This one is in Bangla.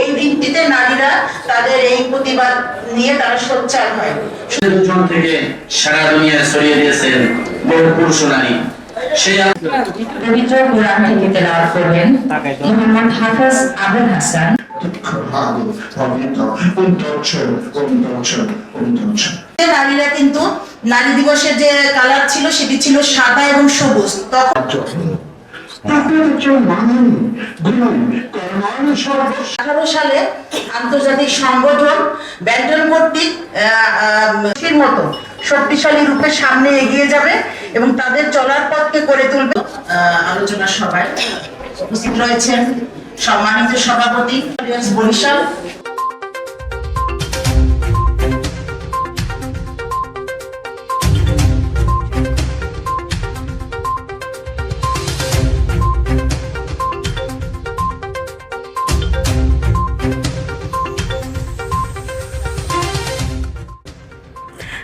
এই দিনটিতে নারীরা তাদের এই প্রতিবাদ নিয়ে তারা সোচ্চার হয়। থেকে সারা দুনিয়া ছড়িয়ে দিয়েছেন বহু পুরুষ নারী। পবিত্র কোরআন থেকে তেলাওয়াত করবেন মোহাম্মদ হাফেজ আবুল হাসান। ভালো পবিত্র উন্নতন উন্নতন উন্নতন যে নারীরা কিন্তু নারী দিবসের যে কালার ছিল সেটি ছিল সাদা এবং সবুজ। তখন আঠারো সালে আন্তর্জাতিক সংগঠন ব্যান্টন কর্তৃক মতো শক্তিশালী রূপে সামনে এগিয়ে যাবে এবং তাদের চলার পথকে করে তুলবে। আলোচনা সভায় উপস্থিত রয়েছেন সম্মানিত সভাপতি বরিশাল